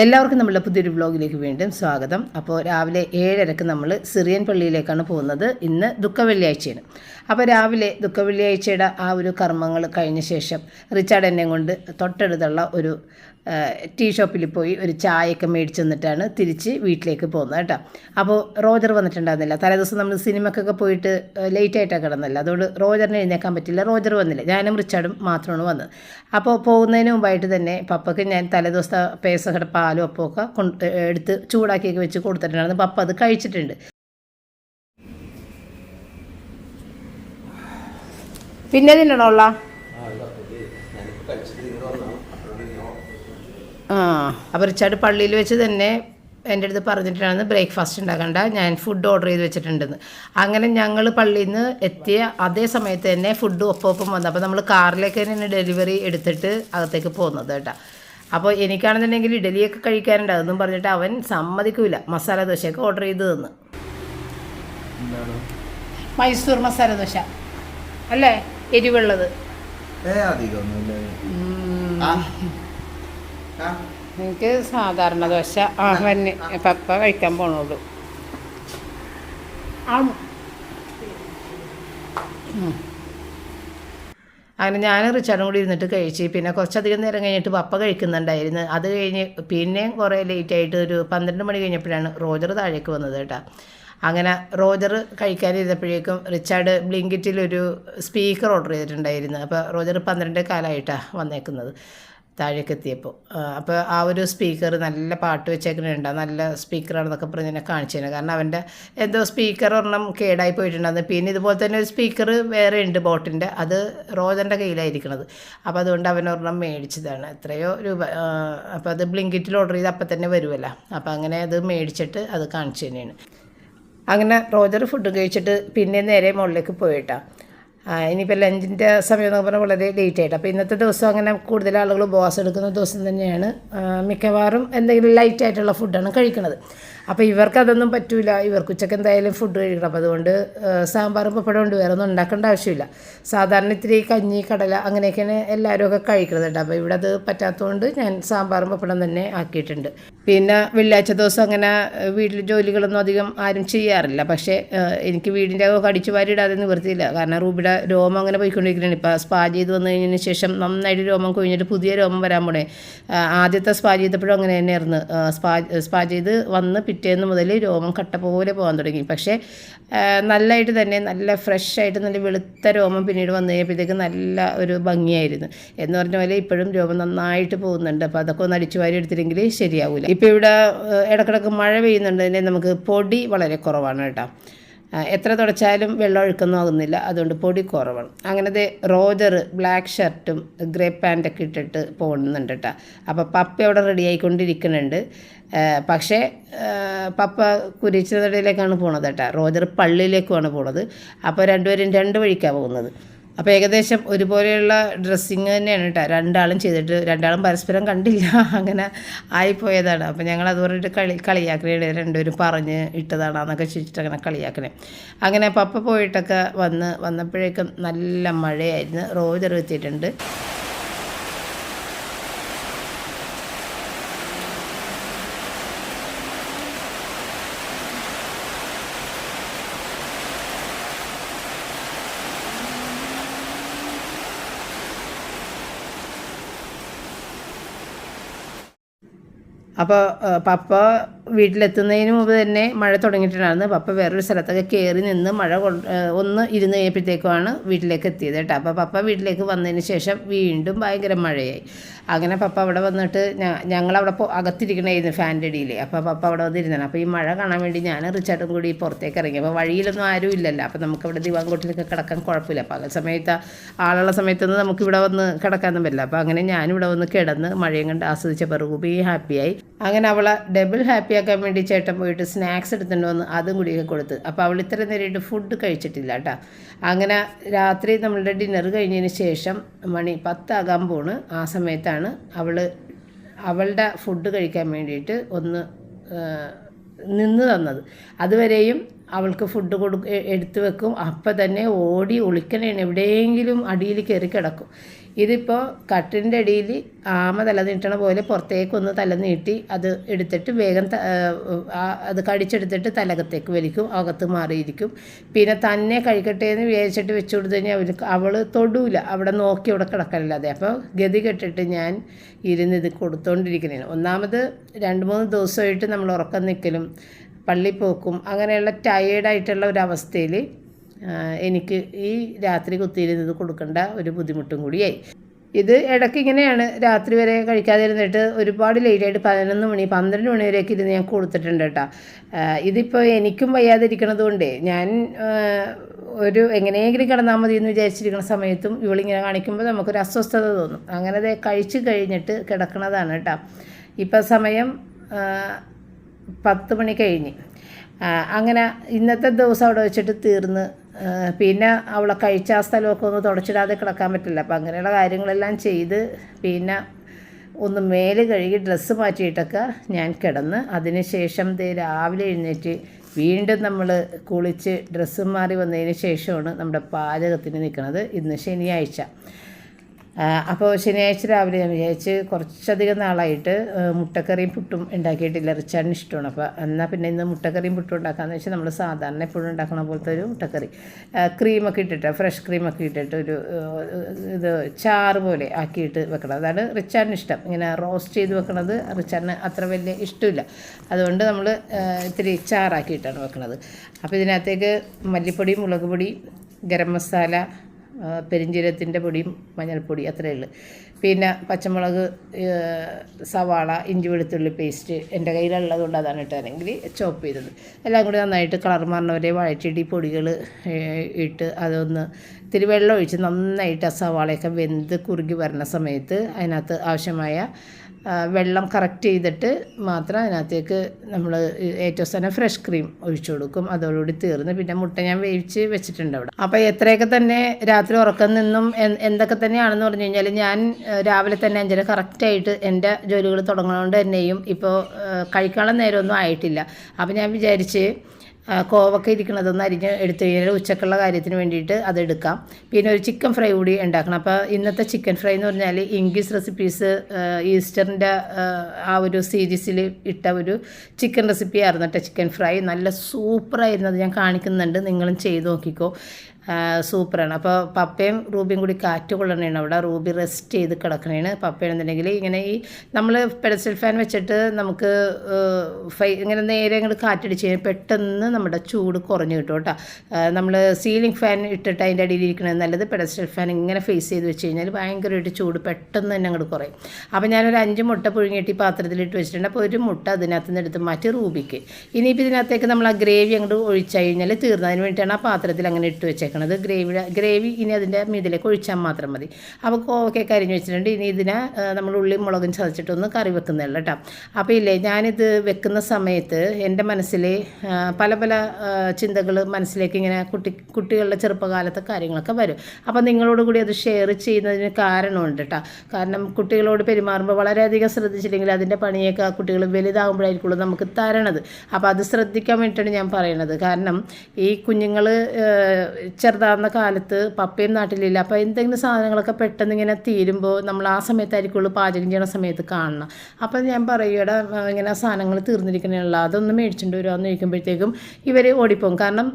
എല്ലാവർക്കും നമ്മുടെ പുതിയൊരു വ്ലോഗിലേക്ക് വീണ്ടും സ്വാഗതം. അപ്പോൾ രാവിലെ ഏഴരക്ക് നമ്മൾ സിറിയൻ പള്ളിയിലേക്കാണ് പോകുന്നത്. ഇന്ന് ദുഃഖ വെള്ളിയാഴ്ചയാണ് അപ്പോൾ രാവിലെ ദുഃഖ വെള്ളിയാഴ്ചയുടെ ആ ഒരു കർമ്മങ്ങൾ കഴിഞ്ഞ ശേഷം റിച്ചാർഡ് എന്നെ കൊണ്ട് തൊട്ടടുത്തുള്ള ഒരു ടീ ഷോപ്പിൽ പോയി ഒരു ചായയൊക്കെ മേടിച്ച് വന്നിട്ടാണ് തിരിച്ച് വീട്ടിലേക്ക് പോകുന്നത് കേട്ടോ. അപ്പോൾ റോജർ വന്നിട്ടുണ്ടായിരുന്നില്ല. തലേദിവസം നമ്മൾ സിനിമക്കൊക്കെ പോയിട്ട് ലേറ്റായിട്ടാണ് കിടന്നല്ല. അതുകൊണ്ട് റോജറിനെ എഴുന്നേക്കാൻ പറ്റില്ല. റോജർ വന്നില്ല. ഞാനും റിച്ചാർഡും മാത്രമാണ് വന്നത്. അപ്പോൾ പോകുന്നതിന് മുമ്പായിട്ട് തന്നെ പപ്പയ്ക്ക് ഞാൻ തലേദിവസത്തെ പേസകട പാലും അപ്പമൊക്കെ കൊണ്ട് എടുത്ത് ചൂടാക്കിയൊക്കെ വെച്ച് കൊടുത്തിട്ടുണ്ടായിരുന്നു. പപ്പ അത് കഴിച്ചിട്ടുണ്ട്. പിന്നെ തിന്നണോള്ള അപ്പോൾ റിച്ചാർഡ് പള്ളിയിൽ വെച്ച് തന്നെ എന്റെ അടുത്ത് പറഞ്ഞിട്ടാണ് ബ്രേക്ക്ഫാസ്റ്റ് ഉണ്ടാക്കണ്ട ഞാൻ ഫുഡ് ഓർഡർ ചെയ്ത് വെച്ചിട്ടുണ്ടെന്ന്. അങ്ങനെ ഞങ്ങൾ പള്ളിയിൽ നിന്ന് എത്തിയ അതേ സമയത്ത് തന്നെ ഫുഡ് ഒപ്പം ഒപ്പം വന്നു. അപ്പോൾ നമ്മൾ കാറിലേക്ക് തന്നെ ഡെലിവറി എടുത്തിട്ട് അകത്തേക്ക് പോകുന്നത് കേട്ടോ. അപ്പോൾ എനിക്കാണെന്നുണ്ടെങ്കിൽ ഇഡലിയൊക്കെ കഴിക്കാനുണ്ട് അതൊന്നും പറഞ്ഞിട്ട് അവൻ സമ്മതിക്കൂല. മസാല ദോശയൊക്കെ ഓർഡർ ചെയ്ത് തന്നു. മൈസൂർ മസാല ദോശ. അല്ലേ? എരിവുള്ളത്. അധികമൊന്നുമില്ല. ആ. എനിക്ക് സാധാരണ ദോശ ആ വന്ന് പപ്പ കഴിക്കാൻ പോണുള്ളൂ. അങ്ങനെ ഞാൻ റിച്ചാർഡും കൂടി ഇരുന്നിട്ട് കഴിച്ചു. പിന്നെ കുറച്ചധികം നേരം കഴിഞ്ഞിട്ട് പപ്പ കഴിക്കുന്നുണ്ടായിരുന്നു. അത് കഴിഞ്ഞ് പിന്നെയും കുറേ ലേറ്റ് ആയിട്ട് ഒരു പന്ത്രണ്ട് മണി കഴിഞ്ഞപ്പോഴാണ് റോജർ താഴേക്ക് വന്നത് കേട്ടോ. അങ്ങനെ റോജർ കഴിക്കാനിരുന്നപ്പോഴേക്കും റിച്ചാർഡ് ബ്ലിങ്കിറ്റിലൊരു സ്പീക്കർ ഓർഡർ ചെയ്തിട്ടുണ്ടായിരുന്നു. അപ്പോൾ റോജർ പന്ത്രണ്ടേ കാലമായിട്ടാണ് വന്നേക്കുന്നത്. താഴേക്ക് എത്തിയപ്പോൾ. അപ്പോൾ ആ ഒരു സ്പീക്കർ നല്ല പാട്ട് വെച്ചേക്കുന്നുണ്ട് നല്ല സ്പീക്കറാണെന്നൊക്കെ പറഞ്ഞ് എന്നെ കാണിച്ചു തന്നെ കാരണം അവന്റെ എന്തോ സ്പീക്കർ ഒരെണ്ണം കേടായി പോയിട്ടുണ്ടായിരുന്നു പിന്നെ ഇതുപോലെ തന്നെ ഒരു സ്പീക്കർ വേറെ ഉണ്ട് ബോട്ടിന്റെ. അത് റോജന്റെ കയ്യിലായിരിക്കണത്. അപ്പോൾ അതുകൊണ്ട് അവൻ ഒരെണ്ണം മേടിച്ചതാണ്. എത്രയോ രൂപ. അപ്പോൾ അത് ബ്ലിങ്കിറ്റിൽ ഓർഡർ ചെയ്ത് അപ്പം തന്നെ വരുമല്ലോ അപ്പോൾ അങ്ങനെ അത് മേടിച്ചിട്ട് അത് കാണിച്ചു തന്നെയാണ് അങ്ങനെ റോജർ ഫുഡ് കഴിച്ചിട്ട് പിന്നെ നേരെ മുകളിലേക്ക് പോയിട്ടാ. ആ, ഇനിയിപ്പോൾ ലഞ്ചിന്റെ സമയം എന്ന് പറഞ്ഞാൽ വളരെ ലേറ്റ് ആയിട്ട്. അപ്പോൾ ഇന്നത്തെ ദിവസം അങ്ങനെ കൂടുതൽ ആളുകൾ ബോസ് എടുക്കുന്ന ദിവസം തന്നെയാണ് മിക്കവാറും എന്തെങ്കിലും ലൈറ്റ് ആയിട്ടുള്ള ഫുഡാണ് കഴിക്കുന്നത് അപ്പോൾ ഇവർക്ക് അതൊന്നും പറ്റൂല. ഇവർക്ക് ഉച്ചയ്ക്ക് എന്തായാലും ഫുഡ് കഴിക്കണം. അതുകൊണ്ട് സാമ്പാറും പപ്പടം ഉണ്ട്. വേറെ ഒന്നും ഉണ്ടാക്കേണ്ട ആവശ്യമില്ല. സാധാരണ ഇത്തിരി കഞ്ഞി കടല അങ്ങനെയൊക്കെയാണ് എല്ലാവരും ഒക്കെ കഴിക്കുന്നത് കേട്ടോ. അപ്പോൾ ഇവിടെ അത് പറ്റാത്തതുകൊണ്ട് ഞാൻ സാമ്പാറും പപ്പടം തന്നെ ആക്കിയിട്ടുണ്ട്. പിന്നെ വെള്ളിയാഴ്ച ദിവസം അങ്ങനെ വീട്ടിൽ ജോലികളൊന്നും അധികം ആരും ചെയ്യാറില്ല. പക്ഷേ എനിക്ക് വീടിന്റെ അടിച്ചു വാരി ഇടാതെ നിവൃത്തിയില്ല കാരണം റൂബിയുടെ രോമം അങ്ങനെ പോയിക്കൊണ്ടിരിക്കുകയാണ് ഇപ്പോൾ സ്പാ ചെയ്ത് വന്നു കഴിഞ്ഞതിന് ശേഷം നന്നായിട്ട് രോമം കൊഴിഞ്ഞിട്ട് പുതിയ രോമം വരാൻ പോണേ. ആദ്യത്തെ സ്പാ ചെയ്തപ്പോഴും അങ്ങനെ തന്നെയായിരുന്നു. സ്പാ സ്പാ ചെയ്ത് വന്ന് പിറ്റേന്ന് മുതൽ രോമം കട്ട പോലെ പോകാൻ തുടങ്ങി. പക്ഷേ നല്ലതായിട്ട് തന്നെ നല്ല ഫ്രഷ് ആയിട്ട് നല്ല വെളുത്ത രോമം പിന്നീട് വന്നു കഴിഞ്ഞപ്പോഴത്തേക്ക് നല്ല ഒരു ഭംഗിയായിരുന്നു. എന്ന് പറഞ്ഞ പോലെ ഇപ്പോഴും രോമം നന്നായിട്ട് പോകുന്നുണ്ട്. അപ്പോൾ അതൊക്കെ ഒന്ന് അടിച്ചു വാരി എടുത്തില്ലെങ്കിൽ ശരിയാവില്ല ഇപ്പോൾ ഇവിടെ ഇടക്കിടക്ക് മഴ പെയ്യുന്നുണ്ട് തന്നെ നമുക്ക് പൊടി വളരെ കുറവാണ് കേട്ടോ. എത്ര തുടച്ചാലും വെള്ളം ഒഴുക്കൊന്നും ആകുന്നില്ല. അതുകൊണ്ട് പൊടി കുറവാണ്. അങ്ങനത്തെ റോജർ ബ്ലാക്ക് ഷർട്ടും ഗ്രേ പാന്റൊക്കെ ഇട്ടിട്ട് പോകുന്നുണ്ട് കേട്ടോ അപ്പോൾ പപ്പ അവിടെ റെഡി ആയിക്കൊണ്ടിരിക്കുന്നുണ്ട്. പക്ഷേ പപ്പ കുരിച്ചതടയിലേക്കാണ് പോണത് കേട്ടോ റോജർ പള്ളിയിലേക്കുമാണ് പോണത്. അപ്പോൾ രണ്ടുപേരും രണ്ട് വഴിക്കാണ് പോകുന്നത്. അപ്പോൾ ഏകദേശം ഒരുപോലെയുള്ള ഡ്രസ്സിങ് തന്നെയാണ് കേട്ടോ രണ്ടാളും ചെയ്തിട്ട് രണ്ടാളും പരസ്പരം കണ്ടില്ല. അങ്ങനെ ആയിപ്പോയതാണ്. അപ്പോൾ ഞങ്ങൾ അത് പറഞ്ഞിട്ട് കളി കളിയാക്കണേ രണ്ടുപേരും പറഞ്ഞ് ഇട്ടതാണെന്നൊക്കെ ചോദിച്ചിട്ട് അങ്ങനെ കളിയാക്കണേ. അങ്ങനെ പപ്പ പോയിട്ടൊക്കെ വന്ന് വന്നപ്പോഴേക്കും നല്ല മഴയായിരുന്നു. റോജർ എത്തിയിട്ടുണ്ട് അപ്പോൾ പപ്പ വീട്ടിലെത്തുന്നതിന് മുമ്പ് തന്നെ മഴ തുടങ്ങിയിട്ടുണ്ടായിരുന്നു. പപ്പ വേറൊരു സ്ഥലത്തൊക്കെ കയറി നിന്ന് മഴ ഒന്ന് ഇരുന്ന് കഴിഞ്ഞപ്പോഴത്തേക്കുമാണ് വീട്ടിലേക്ക് എത്തിയത് കേട്ടോ. അപ്പോൾ പപ്പ വീട്ടിലേക്ക് വന്നതിന് ശേഷം വീണ്ടും ഭയങ്കര മഴയായി. അങ്ങനെ പപ്പ അവിടെ വന്നിട്ട് ഞങ്ങളവിടെ അകത്തിരിക്കണമായിരുന്നു ഫാന്റെ അടിയിൽ അപ്പോൾ പപ്പ അവിടെ വന്നിരുന്നാണ് അപ്പോൾ ഈ മഴ കാണാൻ വേണ്ടി ഞാൻ റിച്ചാർഡും കൂടി പുറത്തേക്ക് ഇറങ്ങി. അപ്പോൾ വഴിയിലൊന്നും ആരും ഇല്ലല്ലോ. അപ്പോൾ നമുക്കവിടെ ദിവാങ്കോട്ടിലൊക്കെ കിടക്കാൻ കുഴപ്പമില്ല. പകൽ സമയത്ത് ആളുള്ള സമയത്തൊന്നും നമുക്കിവിടെ വന്ന് കിടക്കാനൊന്നും പറ്റില്ല. അപ്പോൾ അങ്ങനെ ഞാനിവിടെ വന്ന് കിടന്ന് മഴയും കണ്ട് ആസ്വദിച്ച പെറുകൂപ്പി ഹാപ്പിയായി. അങ്ങനെ അവളെ ഡബിൾ ഹാപ്പി ആക്കാൻ വേണ്ടി ചേട്ടൻ പോയിട്ട് സ്നാക്സ് എടുത്തുകൊണ്ട് വന്ന് അതും കൂടിയൊക്കെ കൊടുത്ത്. അപ്പോൾ അവൾ ഇത്ര നേരമായിട്ട് ഫുഡ് കഴിച്ചിട്ടില്ല കേട്ടോ അങ്ങനെ രാത്രി നമ്മളുടെ ഡിന്നർ കഴിഞ്ഞതിന് ശേഷം മണി പത്താകാൻ പോണ്. ആ സമയത്താണ് അവൾ അവളുടെ ഫുഡ് കഴിക്കാൻ വേണ്ടിയിട്ട് ഒന്ന് നിന്ന് തന്നത്. അതുവരെയും അവൾക്ക് ഫുഡ് കൊടു എടുത്തു വെക്കും. അപ്പം തന്നെ ഓടി ഒളിക്കണേണ്. എവിടെയെങ്കിലും അടിയിൽ കയറി കിടക്കും. ഇതിപ്പോൾ കട്ടിന്റെ അടിയിൽ ആമ തല നീട്ടണ പോലെ പുറത്തേക്കൊന്ന് തല നീട്ടി അത് എടുത്തിട്ട് വേഗം അത് കടിച്ചെടുത്തിട്ട് തലകത്തേക്ക് വലിക്കും അകത്ത് മാറിയിരിക്കും. പിന്നെ തന്നെ കഴിക്കട്ടെ എന്ന് വിചാരിച്ചിട്ട് വെച്ചു കൊടുത്തു കഴിഞ്ഞാൽ അവൾ തൊടൂല. അവിടെ നോക്കി അവിടെ കിടക്കലല്ലാതെ അപ്പോൾ ഗതി കെട്ടിട്ട് ഞാൻ ഇരുന്ന് ഇത് കൊടുത്തോണ്ടിരിക്കുന്നതാണ് ഒന്നാമത് രണ്ട് മൂന്ന് ദിവസമായിട്ട് നമ്മൾ ഉറക്കം നിൽക്കലും പള്ളിപ്പോക്കും അങ്ങനെയുള്ള ടയേർഡായിട്ടുള്ള ഒരു എനിക്ക് ഈ രാത്രി കുത്തിയിരുന്നത് കൊടുക്കേണ്ട ഒരു ബുദ്ധിമുട്ടും കൂടിയായി. ഇത് ഇടയ്ക്ക് ഇങ്ങനെയാണ്. രാത്രി വരെ കഴിക്കാതിരുന്നിട്ട് ഒരുപാട് ലേറ്റായിട്ട് പതിനൊന്ന് മണി പന്ത്രണ്ട് മണി വരെയൊക്കെ ഇരുന്ന് ഞാൻ കൊടുത്തിട്ടുണ്ട് കേട്ടോ. ഇതിപ്പോൾ എനിക്കും വയ്യാതിരിക്കണത് കൊണ്ടേ ഞാൻ ഒരു എങ്ങനെയെങ്കിലും കിടന്നാൽ മതി എന്ന് വിചാരിച്ചിരിക്കുന്ന സമയത്തും ഇവളിങ്ങനെ കാണിക്കുമ്പോൾ നമുക്കൊരു അസ്വസ്ഥത തോന്നും. അങ്ങനെ കഴിച്ച് കഴിഞ്ഞിട്ട് കിടക്കണതാണ് കേട്ടോ. ഇപ്പം സമയം പത്ത് മണി കഴിഞ്ഞ്. അങ്ങനെ ഇന്നത്തെ ദിവസം അവിടെ വെച്ചിട്ട് തീർന്ന് പിന്നെ അവളെ കഴിച്ച ആ സ്ഥലമൊക്കെ ഒന്ന് തുടച്ചിടാതെ കിടക്കാൻ പറ്റില്ല. അപ്പം അങ്ങനെയുള്ള കാര്യങ്ങളെല്ലാം ചെയ്ത് പിന്നെ ഒന്ന് മേൽ കഴുകി ഡ്രസ്സ് മാറ്റിയിട്ടൊക്കെ ഞാൻ കിടന്ന് അതിനുശേഷം ദേ രാവിലെ എഴുന്നേറ്റ് വീണ്ടും നമ്മൾ കുളിച്ച് ഡ്രസ്സ് മാറി വന്നതിന് ശേഷമാണ് നമ്മുടെ പാചകത്തിന് നിൽക്കുന്നത് ഇന്ന് ശനിയാഴ്ച. അപ്പോൾ ശനിയാഴ്ച രാവിലെ ഞാൻ വിചാരിച്ച് കുറച്ചധികം നാളായിട്ട് മുട്ടക്കറിയും പുട്ടും ഉണ്ടാക്കിയിട്ടില്ല. റിച്ചാർഡിന് ഇഷ്ടമാണ്. അപ്പോൾ എന്നാൽ പിന്നെ ഇന്ന് മുട്ടക്കറിയും പുട്ടും ഉണ്ടാക്കാമെന്ന് വെച്ചാൽ നമ്മൾ സാധാരണ എപ്പോഴും ഉണ്ടാക്കുന്ന പോലത്തെ ഒരു മുട്ടക്കറി. ക്രീമൊക്കെ ഇട്ടിട്ട് ഫ്രഷ് ക്രീമൊക്കെ ഇട്ടിട്ട് ഒരു ഇത് ചാറ് പോലെ ആക്കിയിട്ട് വെക്കണം. അതാണ് റിച്ചാടിന് ഇഷ്ടം. ഇങ്ങനെ റോസ്റ്റ് ചെയ്ത് വെക്കണത് റിച്ചാടിന് അത്ര വലിയ ഇഷ്ടമില്ല. അതുകൊണ്ട് നമ്മൾ ഇത്തിരി ചാറാക്കിയിട്ടാണ് വെക്കണത്. അപ്പോൾ ഇതിനകത്തേക്ക് മല്ലിപ്പൊടി മുളക് പൊടി ഗരം മസാല ആ, പെരിഞ്ജീരകത്തിന്റെ പൊടിയും മഞ്ഞൾപ്പൊടി അത്രയേ ഉള്ളൂ. പിന്നെ പച്ചമുളക് സവാള ഇഞ്ചി വെളുത്തുള്ളി പേസ്റ്റ് എന്റെ കയ്യിലുള്ളത് കൊണ്ട് അതാണ് ഇട്ടാണെങ്കിൽ ചോപ്പ് ചെയ്തത്. എല്ലാം കൂടി നന്നായിട്ട് കളർ മാറുന്നവരെ വഴറ്റിയിട്ട് പൊടികൾ ഇട്ട് അതൊന്ന് ഇത്തിരി വെള്ളം ഒഴിച്ച് നന്നായിട്ട് ആ സവാളയൊക്കെ വെന്ത് കുറുകി വരുന്ന സമയത്ത് അതിനകത്ത് ആവശ്യമായ വെള്ളം കറക്റ്റ് ചെയ്തിട്ട് മാത്രം അതിനകത്തേക്ക് നമ്മൾ ഏറ്റവും അവസാനം ഫ്രഷ് ക്രീം ഒഴിച്ചു കൊടുക്കും. അതോടുകൂടി തീർന്ന്. പിന്നെ മുട്ട ഞാൻ വേവിച്ച് വെച്ചിട്ടുണ്ട് അവിടെ. അപ്പോൾ എത്രയൊക്കെ തന്നെ രാത്രി ഉറക്കം നിന്നും എന്തൊക്കെ തന്നെയാണെന്ന് പറഞ്ഞു കഴിഞ്ഞാൽ ഞാൻ രാവിലെ തന്നെ അഞ്ചര കറക്റ്റായിട്ട് എന്റെ ജോലികൾ തുടങ്ങുന്നതുകൊണ്ട് തന്നെയും ഇപ്പോൾ കഴിക്കാനുള്ള നേരമൊന്നും ആയിട്ടില്ല. അപ്പോൾ ഞാൻ വിചാരിച്ച് കോവക്ക ഇരിക്കണതൊന്ന് അരിഞ്ഞ് എടുത്തു കഴിഞ്ഞാൽ ഉച്ചക്കുള്ള കാര്യത്തിന് വേണ്ടിയിട്ട് അതെടുക്കാം പിന്നെ ഒരു ചിക്കൻ ഫ്രൈ കൂടി ഉണ്ടാക്കണം. അപ്പോൾ ഇന്നത്തെ ചിക്കൻ ഫ്രൈ എന്ന് പറഞ്ഞാൽ ഇംഗ്ലീഷ് റെസിപ്പീസ് ഈസ്റ്ററിന്റെ ആ ഒരു സീരീസിൽ ഇട്ട ഒരു ചിക്കൻ റെസിപ്പി ആയിരുന്നു കേട്ടോ ചിക്കൻ ഫ്രൈ നല്ല സൂപ്പറായിരുന്നു അത് ഞാൻ കാണിക്കുന്നുണ്ട്. നിങ്ങളും ചെയ്ത് നോക്കിക്കോ. സൂപ്പറാണ്. അപ്പോൾ പപ്പയും റൂബിയും കൂടി കാറ്റ് കൊള്ളണേണ് അവിടെ. റൂബി റെസ്റ്റ് ചെയ്ത് കിടക്കണേണ് പപ്പയാണെന്നുണ്ടെങ്കിൽ ഇങ്ങനെ ഈ നമ്മൾ പെഡസ്റ്റൽ ഫാൻ വെച്ചിട്ട് നമുക്ക് ഫൈ ഇങ്ങനെ നേരെ അങ്ങോട്ട് കാറ്റടിച്ച് കഴിഞ്ഞാൽ പെട്ടെന്ന് നമ്മുടെ ചൂട് കുറഞ്ഞു കിട്ടും കേട്ടോ. നമ്മൾ സീലിംഗ് ഫാൻ ഇട്ടിട്ട് അതിന്റെ അടിയിൽ ഇരിക്കണത് നല്ലത് പെഡസ്റ്റൽ ഫാൻ ഇങ്ങനെ ഫേസ് ചെയ്ത് വെച്ച് കഴിഞ്ഞാൽ ഭയങ്കരമായിട്ട് ചൂട് പെട്ടെന്ന് തന്നെ അങ്ങോട്ട് കുറയും. അപ്പോൾ ഞാനൊരു അഞ്ച് മുട്ട പുഴുങ്ങിയിട്ട് ഈ പാത്രത്തിലിട്ട് വെച്ചിട്ടുണ്ട്. അപ്പോൾ ഒരു മുട്ട അതിനകത്ത് നിന്ന് എടുത്ത് മാറ്റി റൂബിക്ക്. ഇനിയിപ്പോൾ ഇതിനകത്തേക്ക് നമ്മൾ ആ ഗ്രേവി അങ്ങോട്ട് ഒഴിച്ചു കഴിഞ്ഞാൽ തീർന്നതിന് വേണ്ടിയിട്ടാണ് ആ പാത്രത്തിൽ അങ്ങനെ ഇട്ട് വെച്ചേക്കണത്. ഗ്രേവിയുടെ ഗ്രേവി ഗ്രേവി ഇനി അതിന്റെ മീതിലേക്ക് ഒഴിച്ചാൽ മാത്രം മതി. അപ്പോൾ കോവക്കെ അരിഞ്ഞ് വെച്ചിട്ടുണ്ട്. ഇനി ഇതിനെ നമ്മൾ ഉള്ളിയും മുളകും ചതച്ചിട്ടൊന്ന് കറി വെക്കുന്നില്ല കേട്ടോ. അപ്പോൾ ഇല്ലേ ഞാനിത് വെക്കുന്ന സമയത്ത് എന്റെ മനസ്സിൽ പല പല ചിന്തകൾ മനസ്സിലേക്ക് ഇങ്ങനെ കുട്ടി കുട്ടികളുടെ ചെറുപ്പകാലത്തെ കാര്യങ്ങളൊക്കെ വരും. അപ്പോൾ നിങ്ങളോട് കൂടി അത് ഷെയർ ചെയ്യുന്നതിന് കാരണമുണ്ട് കേട്ടോ. കാരണം കുട്ടികളോട് പെരുമാറുമ്പോൾ വളരെയധികം ശ്രദ്ധിച്ചില്ലെങ്കിൽ അതിന്റെ പണിയൊക്കെ ആ കുട്ടികൾ വലുതാകുമ്പോഴായിരിക്കുള്ളൂ നമുക്ക് തരണത്. അപ്പോൾ അത് ശ്രദ്ധിക്കാൻ വേണ്ടിയിട്ടാണ് ഞാൻ പറയണത്. കാരണം ഈ കുഞ്ഞുങ്ങൾ ചെറുതാകുന്ന കാലത്ത് പപ്പയും നാട്ടിലില്ല. അപ്പോൾ എന്തെങ്കിലും സാധനങ്ങളൊക്കെ പെട്ടെന്ന് ഇങ്ങനെ തീരുമ്പോൾ നമ്മൾ ആ സമയത്തായിരിക്കുള്ളൂ പാചകം ചെയ്യണ സമയത്ത് കാണണം അപ്പോൾ ഞാൻ പറയുകയുടെ ഇങ്ങനെ സാധനങ്ങൾ തീർന്നിരിക്കണുള്ള അതൊന്ന് മേടിച്ചിട്ട് വരുവാന്ന് ചോദിക്കുമ്പോഴത്തേക്കും ഇവർ ഓടിപ്പോകും. കാരണം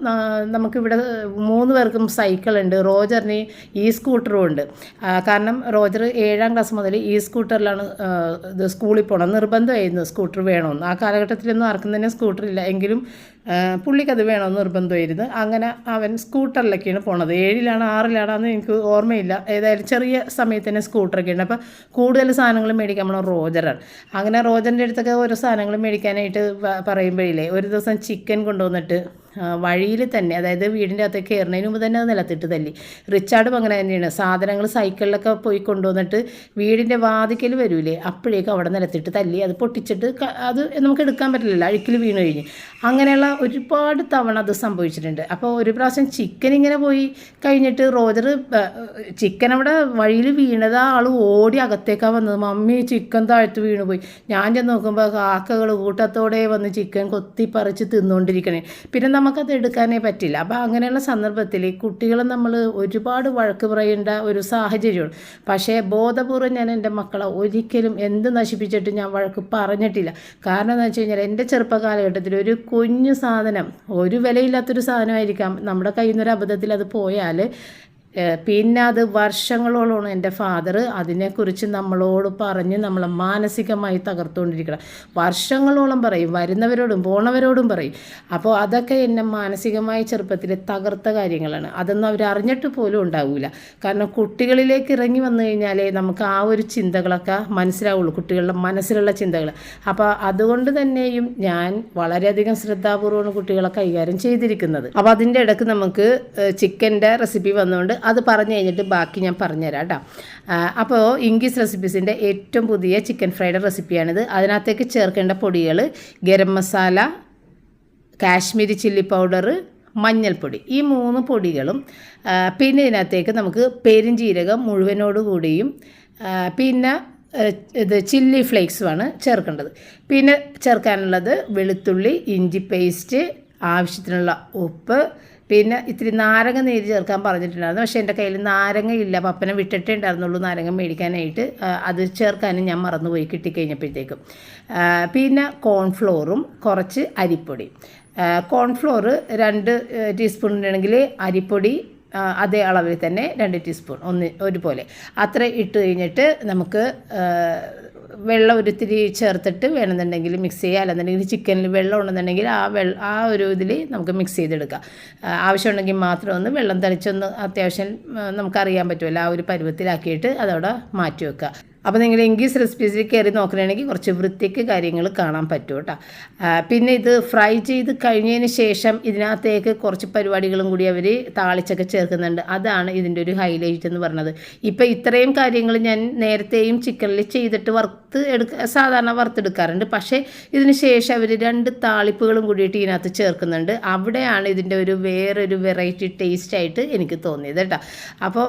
നമുക്കിവിടെ മൂന്ന് പേർക്കും സൈക്കിളുണ്ട്. റോജറിന് ഈ സ്കൂട്ടറും ഉണ്ട്. കാരണം റോജർ ഏഴാം ക്ലാസ് മുതൽ ഈ സ്കൂട്ടറിലാണ് ഇത് സ്കൂളിൽ പോകണം നിർബന്ധമായിരുന്നു സ്കൂട്ടർ വേണമെന്ന് ആ കാലഘട്ടത്തിലൊന്നും ആർക്കും തന്നെ സ്കൂട്ടർ ഇല്ല എങ്കിലും പുള്ളിക്കത് വേണമെന്ന് നിർബന്ധമായിരുന്നു. അങ്ങനെ അവൻ സ്കൂട്ടറിലൊക്കെയാണ് പോണത്. ഏഴിലാണ് ആറിലാണെന്ന് എനിക്ക് ഓർമ്മയില്ല. ഏതായാലും ചെറിയ സമയത്ത് തന്നെ സ്കൂട്ടറൊക്കെ ഉണ്ട്. അപ്പോൾ കൂടുതൽ സാധനങ്ങൾ മേടിക്കാൻ പോകണം റോജറാണ്. അങ്ങനെ റോജറിന്റെ അടുത്തൊക്കെ ഓരോ സാധനങ്ങൾ മേടിക്കാനായിട്ട് പറയുമ്പോഴില്ലേ ഒരു ദിവസം ചിക്കൻ കൊണ്ടുവന്നിട്ട് വഴിയിൽ തന്നെ അതായത് വീടിന്റെ അകത്തേക്ക് കയറുന്നതിന് മുമ്പ് തന്നെ അത് നിലത്തിട്ട് തല്ലി. റിച്ചാർഡും അങ്ങനെ തന്നെയാണ്. സാധനങ്ങൾ സൈക്കിളിലൊക്കെ പോയി കൊണ്ടുവന്നിട്ട് വീടിന്റെ വാതിക്കൽ വരൂലേ അപ്പോഴേക്കും അവിടെ നിലത്തിട്ട് തല്ലി. അത് പൊട്ടിച്ചിട്ട് അത് നമുക്ക് എടുക്കാൻ പറ്റില്ലല്ലോ അഴുക്കിൽ വീണ് കഴിഞ്ഞ്. അങ്ങനെയുള്ള ഒരുപാട് തവണ അത് സംഭവിച്ചിട്ടുണ്ട്. അപ്പോൾ ഒരു പ്രാവശ്യം ചിക്കൻ ഇങ്ങനെ പോയി കഴിഞ്ഞിട്ട് റോജർ ചിക്കൻ അവിടെ വഴിയിൽ വീണത് ആൾ ഓടി അകത്തേക്കാണ് വന്നത്. മമ്മി ചിക്കൻ താഴ്ത്ത് വീണു പോയി. ഞാൻ ചെന്ന് നോക്കുമ്പോൾ കാക്കകൾ കൂട്ടത്തോടെ വന്ന് ചിക്കൻ കൊത്തി പറിച്ച് തിന്നുകൊണ്ടിരിക്കണേ. പിന്നെ നമുക്കത് എടുക്കാനേ പറ്റില്ല. അപ്പോൾ അങ്ങനെയുള്ള സന്ദർഭത്തിൽ കുട്ടികളെ നമ്മൾ ഒരുപാട് വഴക്ക് പറയേണ്ട ഒരു സാഹചര്യമാണ് പക്ഷേ ബോധപൂർവം ഞാൻ എന്റെ മക്കളെ ഒരിക്കലും എന്ത് നശിപ്പിച്ചിട്ട് ഞാൻ വഴക്ക് പറഞ്ഞിട്ടില്ല. കാരണം എന്ന് വെച്ച് കഴിഞ്ഞാൽ എന്റെ ചെറുപ്പകാലഘട്ടത്തിൽ ഒരു കുഞ്ഞു സാധനം ഒരു വിലയില്ലാത്തൊരു സാധനമായിരിക്കാം നമ്മുടെ കയ്യിൽ നിന്നൊരു അബദ്ധത്തിൽ അത് പോയാൽ പിന്നെ അത് വർഷങ്ങളോളമാണ് എന്റെ ഫാദർ അതിനെക്കുറിച്ച് നമ്മളോട് പറഞ്ഞ് നമ്മളെ മാനസികമായി തകർത്തുകൊണ്ടിരിക്കണം. വർഷങ്ങളോളം പറയും വരുന്നവരോടും പോണവരോടും പറയും. അപ്പോൾ അതൊക്കെ എന്നെ മാനസികമായി ചെറുപ്പത്തിൽ തകർത്ത കാര്യങ്ങളാണ്. അതൊന്നും അവർ അറിഞ്ഞിട്ട് പോലും ഉണ്ടാവില്ല കാരണം കുട്ടികളിലേക്ക് ഇറങ്ങി വന്നു കഴിഞ്ഞാലേ നമുക്ക് ആ ഒരു ചിന്തകളൊക്കെ മനസ്സിലാവുള്ളൂ കുട്ടികളുടെ മനസ്സിലുള്ള ചിന്തകൾ. അപ്പോൾ അതുകൊണ്ട് തന്നെയും ഞാൻ വളരെയധികം ശ്രദ്ധാപൂർവമാണ് കുട്ടികളെ കൈകാര്യം ചെയ്തിരിക്കുന്നത്. അപ്പോൾ അതിന്റെ ഇടയ്ക്ക് നമുക്ക് ചിക്കന്റെ റെസിപ്പി വന്നുകൊണ്ട് അത് പറഞ്ഞു കഴിഞ്ഞിട്ട് ബാക്കി ഞാൻ പറഞ്ഞുതരാം കേട്ടോ. അപ്പോൾ ഇംഗ്ലീഷ് റെസിപ്പീസിന്റെ ഏറ്റവും പുതിയ ചിക്കൻ ഫ്രൈഡ് റെസിപ്പിയാണിത്. അതിനകത്തേക്ക് ചേർക്കേണ്ട പൊടികൾ ഗരം മസാല കാശ്മീരി ചില്ലി പൗഡർ മഞ്ഞൾപ്പൊടി. ഈ മൂന്ന് പൊടികളും പിന്നെ ഇതിനകത്തേക്ക് നമുക്ക് പെരിഞ്ജീരകം മുഴുവനോട് കൂടിയും പിന്നെ ഇത് ചില്ലി ഫ്ലേക്സുമാണ് ചേർക്കേണ്ടത്. പിന്നെ ചേർക്കാനുള്ളത് വെളുത്തുള്ളി ഇഞ്ചി പേസ്റ്റ് ആവശ്യത്തിനുള്ള ഉപ്പ് പിന്നെ ഇത്തിരി നാരങ്ങ നീര് ചേർക്കാൻ പറഞ്ഞിട്ടുണ്ടായിരുന്നു. പക്ഷേ എന്റെ കയ്യിൽ നാരങ്ങ ഇല്ല. പപ്പനെ വിട്ടിട്ടേ ഉണ്ടായിരുന്നുള്ളൂ നാരങ്ങ മേടിക്കാനായിട്ട്. അത് ചേർക്കാനും ഞാൻ മറന്നുപോയി കിട്ടിക്കഴിഞ്ഞപ്പോഴത്തേക്കും. പിന്നെ കോൺഫ്ലോറും കുറച്ച് അരിപ്പൊടി. കോൺഫ്ലോർ രണ്ട് ടീസ്പൂൺ ഉണ്ടെങ്കിൽ അരിപ്പൊടി അതേ അളവിൽ തന്നെ രണ്ട് ടീസ്പൂൺ. ഒന്ന് ഒരുപോലെ. അത്ര ഇട്ട് കഴിഞ്ഞിട്ട് നമുക്ക് വെള്ളം ഒരിത്തിരി ചേർത്തിട്ട് വേണമെന്നുണ്ടെങ്കിൽ മിക്സ് ചെയ്യുക. അല്ലെന്നുണ്ടെങ്കിൽ ചിക്കനിൽ വെള്ളം ഉണ്ടെന്നുണ്ടെങ്കിൽ ആ വെള്ളം ആ ഒരു ഇതിൽ നമുക്ക് മിക്സ് ചെയ്തെടുക്കാം. ആവശ്യമുണ്ടെങ്കിൽ മാത്രം ഒന്ന് വെള്ളം തളിച്ചൊന്ന് അത്യാവശ്യം നമുക്കറിയാൻ പറ്റുമല്ലോ. ആ ഒരു പരുവത്തിലാക്കിയിട്ട് അതവിടെ മാറ്റി വെക്കുക. അപ്പോൾ നിങ്ങൾ ഇംഗ്ലീഷ് റെസിപ്പീസിൽ കയറി നോക്കുകയാണെങ്കിൽ കുറച്ച് വൃത്തിക്ക് കാര്യങ്ങൾ കാണാൻ പറ്റും കേട്ടോ. പിന്നെ ഇത് ഫ്രൈ ചെയ്ത് കഴിഞ്ഞതിന് ശേഷം ഇതിനകത്തേക്ക് കുറച്ച് പരിപാടികളും കൂടി അവർ താളിച്ചൊക്കെ ചേർക്കുന്നുണ്ട്. അതാണ് ഇതിന്റെ ഒരു ഹൈലൈറ്റ് എന്ന് പറയുന്നത് ഇപ്പോൾ ഇത്രയും കാര്യങ്ങൾ ഞാൻ നേരത്തെയും ചിക്കനിൽ ചെയ്തിട്ട് വറുത്ത് എടുക്ക സാധാരണ വറുത്തെടുക്കാറുണ്ട്. പക്ഷേ ഇതിന് ശേഷം അവർ രണ്ട് താളിപ്പുകളും കൂടിയിട്ട് ഇതിനകത്ത് ചേർക്കുന്നുണ്ട്. അവിടെയാണ് ഇതിന്റെ ഒരു വേറൊരു വെറൈറ്റി ടേസ്റ്റ് ആയിട്ട് എനിക്ക് തോന്നിയത് കേട്ടോ. അപ്പോൾ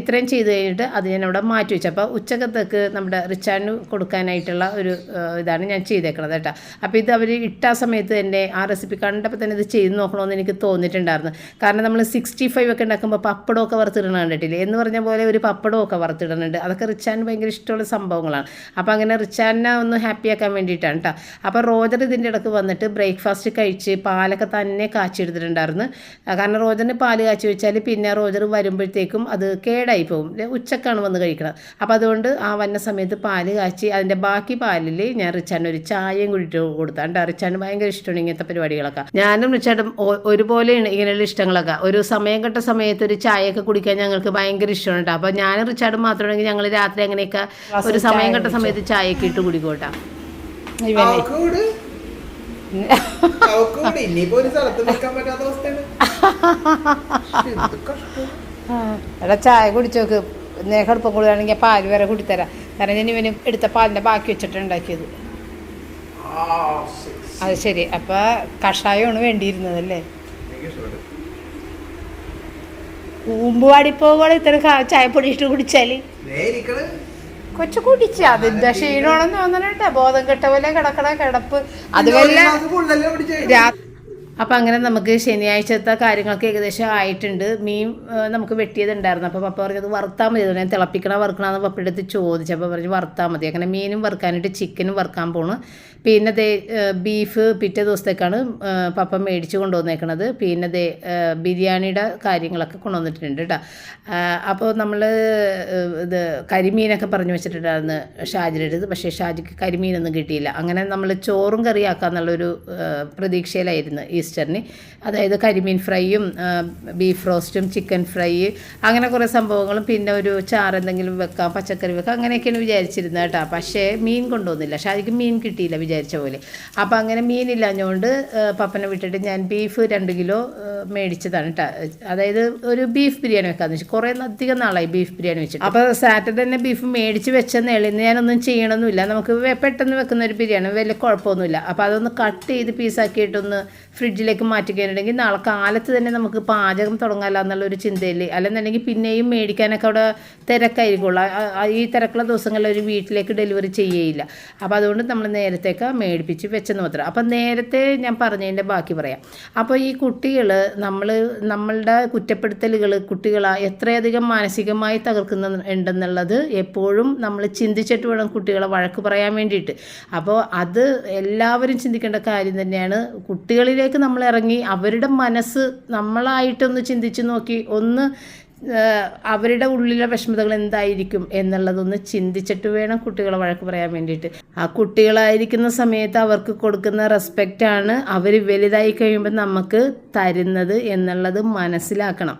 ഇത്രയും ചെയ്ത് കഴിഞ്ഞിട്ട് അത് ഞാൻ അവിടെ മാറ്റി വെച്ചു. അപ്പോൾ ഉച്ചക്കത്തേക്ക് നമ്മുടെ റിച്ചാർഡിന് കൊടുക്കാനായിട്ടുള്ള ഒരു ഇതാണ് ഞാൻ ചെയ്തേക്കണത് കേട്ടോ. അപ്പോൾ ഇത് അവർ ഇട്ട സമയത്ത് തന്നെ ആ റെസിപ്പി കണ്ടപ്പോൾ തന്നെ ഇത് ചെയ്ത് നോക്കണമെന്ന് എനിക്ക് തോന്നിയിട്ടുണ്ടായിരുന്നു. കാരണം നമ്മൾ സിക്സ്റ്റി ഫൈവ് ഒക്കെ ഉണ്ടാക്കുമ്പോൾ പപ്പടമൊക്കെ വറുത്തിടണം കണ്ടിട്ടില്ലേ? എന്ന് പറഞ്ഞ പോലെ ഒരു പപ്പടമൊക്കെ വറുത്തിടുന്നുണ്ട് അതൊക്കെ റിച്ചാൻ ഭയങ്കര ഇഷ്ടമുള്ള സംഭവങ്ങളാണ്. അപ്പോൾ അങ്ങനെ റിച്ചാനെ ഒന്ന് ഹാപ്പിയാക്കാൻ വേണ്ടിയിട്ടാണ് കേട്ടോ അപ്പോൾ റോജർ ഇതിന്റെ ഇടയ്ക്ക് വന്നിട്ട് ബ്രേക്ക്ഫാസ്റ്റ് കഴിച്ച് പാലൊക്കെ തന്നെ കാച്ചിയെടുത്തിട്ടുണ്ടായിരുന്നു. ആ, കാരണം റോജറിന് പാൽ കാച്ചി വെച്ചാൽ പിന്നെ റോജർ വരുമ്പോഴത്തേക്കും അത് കേടായി പോകും ഉച്ചക്കാണ് വന്ന് കഴിക്കണം അപ്പോൾ അതുകൊണ്ട് ആ വന്ന സമയത്ത് പാൽ കാച്ചി അതിന്റെ ബാക്കി പാലിൽ ഞാൻ റിച്ചാൻ ഒരു ചായയും കൂടിയിട്ട് കൊടുത്താണ്ട് റിച്ചാന് ഭയങ്കര ഇഷ്ടമാണ് ഇങ്ങനത്തെ പരിപാടികളൊക്കെ. ഞാനും റിച്ചാടും ഒരുപോലെയാണ് ഇങ്ങനെയുള്ള ഇഷ്ടങ്ങളൊക്കെ. ഒരു സമയം കെട്ട സമയത്ത് ഒരു ചായയൊക്കെ കുടിക്കാൻ ഞങ്ങൾക്ക് ഭയങ്കര ഇഷ്ടമാണ് കേട്ടോ അപ്പോൾ ഞാനും റിച്ചാടും മാത്രമാണെങ്കിൽ ഞങ്ങൾ രാത്രി അങ്ങനെയൊക്കെ ഒരു സമയം കെട്ട സമയത്ത് ചായയൊക്കെ ഇട്ട് കുടിക്കോട്ടാ എടാ ചായ കുടിച്ചോക്ക്. നേഹെടുപ്പം കൂടുതലാണെങ്കിൽ പാൽ വരെ കുടിത്തരാം? കാരണം ഞാൻ ഇവന് എടുത്ത പാലിന്റെ ബാക്കി വെച്ചിട്ട് ഉണ്ടാക്കിയത്. അത് ശരി. അപ്പോൾ കഷായമാണ് വേണ്ടിയിരുന്നതല്ലേ. കൂമ്പുവാടി പോകുമ്പോൾ ഇത്ര ചായപ്പൊടി ഇട്ട് കുടിച്ചാൽ. കൊച്ചു കുടിച്ച. അതിന്റെ ക്ഷീണമാണെന്ന് തോന്നണേട്ടാ ബോധം കെട്ട പോലെ കിടക്കണ കിടപ്പ്. അത് പിന്നെ ഒരു വല്ല ഗ്ലാസ് കൂടുതലല്ലേ കുടിച്ചേ? അപ്പം അങ്ങനെ നമുക്ക് ശനിയാഴ്ചത്തെ കാര്യങ്ങളൊക്കെ ഏകദേശം ആയിട്ടുണ്ട്. മീൻ നമുക്ക് വെട്ടിയതുണ്ടായിരുന്നു. അപ്പോൾ പപ്പ പറഞ്ഞത് വറുത്താൽ മതി. ഞാൻ തിളപ്പിക്കണ വറുക്കണമെന്ന് പപ്പയുടെ അടുത്ത് ചോദിച്ചു. അപ്പോൾ പറഞ്ഞു വറുത്താൽ മതി. അങ്ങനെ മീനും വറുക്കാനായിട്ട് ചിക്കനും വറുക്കാൻ പോണു. പിന്നെ ദേ ബീഫ് പിറ്റേ ദിവസത്തേക്കാണ് പപ്പ മേടിച്ച് കൊണ്ടുവന്നേക്കണത്. പിന്നെ ദേ ബിരിയാണിയുടെ കാര്യങ്ങളൊക്കെ കൊണ്ടുവന്നിട്ടുണ്ട് കേട്ടോ അപ്പോൾ നമ്മൾ ഇത് കരിമീനൊക്കെ പറഞ്ഞു വെച്ചിട്ടുണ്ടായിരുന്നു ഷാജിയുടെ അടുത്ത് പക്ഷേ ഷാജിക്ക് കരിമീനൊന്നും കിട്ടിയില്ല. അങ്ങനെ നമ്മൾ ചോറും കറിയാക്കാന്നുള്ളൊരു പ്രതീക്ഷയിലായിരുന്നു പ്രതീക്ഷയിലായിരുന്നു ഈസ്റ്ററിന് അതായത് കരിമീൻ ഫ്രൈയും ബീഫ് റോസ്റ്റും ചിക്കൻ ഫ്രൈ അങ്ങനെ കുറേ സംഭവങ്ങളും പിന്നെ ഒരു ചാറ് എന്തെങ്കിലും വെക്കാം പച്ചക്കറി വെക്കാം അങ്ങനെയൊക്കെയാണ് വിചാരിച്ചിരുന്നത് കേട്ടോ. പക്ഷേ മീൻ കൊണ്ടുവന്നില്ല. ഷാജിക്ക് മീൻ കിട്ടിയില്ല വിചാരിച്ച പോലെ. അപ്പോൾ അങ്ങനെ മീനില്ലാഞ്ഞുകൊണ്ട് പപ്പനെ വിട്ടിട്ട് ഞാൻ ബീഫ് രണ്ട് കിലോ മേടിച്ചതാണ് കേട്ടോ അതായത് ഒരു ബീഫ് ബിരിയാണി വെക്കാന്ന് വെച്ചാൽ കുറേ അധികം നാളായി ബീഫ് ബിരിയാണി വെച്ചിട്ട്. അപ്പോൾ സാറ്റർഡേ തന്നെ ബീഫ് മേടിച്ച് വെച്ചെന്ന് ഉള്ളൂ ഇന്ന് ഞാനൊന്നും ചെയ്യണമെന്നില്ല നമുക്ക് പെട്ടെന്ന് വെക്കുന്ന ഒരു ബിരിയാണി വലിയ കുഴപ്പമൊന്നുമില്ല. അപ്പോൾ അതൊന്ന് കട്ട് ചെയ്ത് പീസാക്കിയിട്ടൊന്ന് ഫ്രിഡ്ജിൽ ഫ്രിഡ്ജിലേക്ക് മാറ്റി കഴിഞ്ഞിട്ടുണ്ടെങ്കിൽ നാളെ കാലത്ത് തന്നെ നമുക്ക് പാചകം തുടങ്ങാമല്ലോ എന്നുള്ളൊരു ചിന്തയിൽ അല്ലെന്നുണ്ടെങ്കിൽ പിന്നെയും മേടിക്കാനൊക്കെ അവിടെ തിരക്കായിരിക്കുള്ളൂ ഈ തിരക്കുള്ള ദിവസങ്ങളിൽ ഒരു വീട്ടിലേക്ക് ഡെലിവറി ചെയ്യേയില്ല. അപ്പോൾ അതുകൊണ്ട് നമ്മൾ നേരത്തേക്ക് മേടിപ്പിച്ച് വെച്ചെന്ന് മാത്രം. അപ്പം നേരത്തെ ഞാൻ പറഞ്ഞതിന്റെ ബാക്കി പറയാം. അപ്പോൾ ഈ കുട്ടികൾ നമ്മൾ നമ്മളുടെ കുറ്റപ്പെടുത്തലുകൾ കുട്ടികളെ എത്രയധികം മാനസികമായി തകർക്കുന്ന ഉണ്ടെന്നുള്ളത് എപ്പോഴും നമ്മൾ ചിന്തിച്ചിട്ട് വേണം കുട്ടികളെ വഴക്ക് പറയാൻ വേണ്ടിയിട്ട്. അപ്പോൾ അത് എല്ലാവരും ചിന്തിക്കേണ്ട കാര്യം തന്നെയാണ് കുട്ടികളിലേക്ക് നമ്മൾ ഇറങ്ങി അവരുടെ മനസ്സ് നമ്മളായിട്ടൊന്ന് ചിന്തിച്ച് നോക്കി ഒന്ന് അവരുടെ ഉള്ളിലെ വിഷമതകൾ എന്തായിരിക്കും എന്നുള്ളതൊന്ന് ചിന്തിച്ചിട്ട് വേണം കുട്ടികളെ വഴക്ക് പറയാൻ വേണ്ടിയിട്ട്. ആ കുട്ടികളായിരിക്കുന്ന സമയത്ത് അവർക്ക് കൊടുക്കുന്ന റെസ്പെക്റ്റാണ് അവർ വലുതായി കഴിയുമ്പോൾ നമുക്ക് തരുന്നത് എന്നുള്ളത് മനസ്സിലാക്കണം.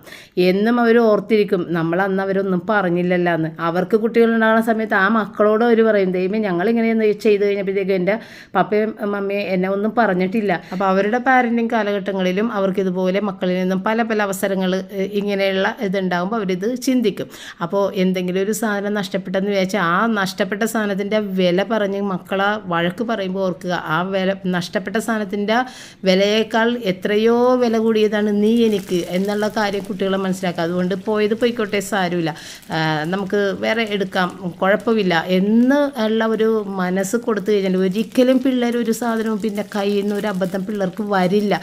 എന്നും അവർ ഓർത്തിരിക്കും നമ്മൾ അന്ന് അവരൊന്നും പറഞ്ഞില്ലല്ലോ എന്ന് അവർക്ക് കുട്ടികളുണ്ടാകുന്ന സമയത്ത് ആ മക്കളോട് അവർ പറയും ദൈവം ഞങ്ങളിങ്ങനെ ചെയ്തു കഴിഞ്ഞപ്പോഴത്തേക്കും എന്റെ പപ്പയും മമ്മിയും എന്നെ ഒന്നും പറഞ്ഞിട്ടില്ല. അപ്പോൾ അവരുടെ പാരന്റിങ് കാലഘട്ടങ്ങളിലും അവർക്ക് ഇതുപോലെ മക്കളിൽ നിന്നും പല പല അവസരങ്ങൾ ഇങ്ങനെയുള്ള ഇതുണ്ടാകുമ്പോൾ അവരിത് ചിന്തിക്കും. അപ്പോൾ എന്തെങ്കിലും ഒരു സാധനം നഷ്ടപ്പെട്ടെന്ന് വിചാരിച്ചാൽ ആ നഷ്ടപ്പെട്ട സാധനത്തിന്റെ വില പറഞ്ഞ് മക്കളെ വഴക്ക് പറയുമ്പോൾ ഓർക്കുക ആ വില നഷ്ടപ്പെട്ട സാധനത്തിന്റെ വിലയേക്കാൾ എത്രയോ വില കൂടിയതാണ് നീ എനിക്ക് എന്നുള്ള കാര്യം കുട്ടികളെ മനസ്സിലാക്കുക. അതുകൊണ്ട് പോയത് പോയിക്കോട്ടെ സാരമില്ല. നമുക്ക് വേറെ എടുക്കാം കുഴപ്പമില്ല എന്ന് ഉള്ള ഒരു മനസ്സ് കൊടുത്തു കഴിഞ്ഞാൽ ഒരിക്കലും പിള്ളേർ ഒരു സാധനവും പിന്നെ കയ്യിൽ നിന്ന് ഒരു അബദ്ധം പിള്ളേർക്ക് വരില്ല.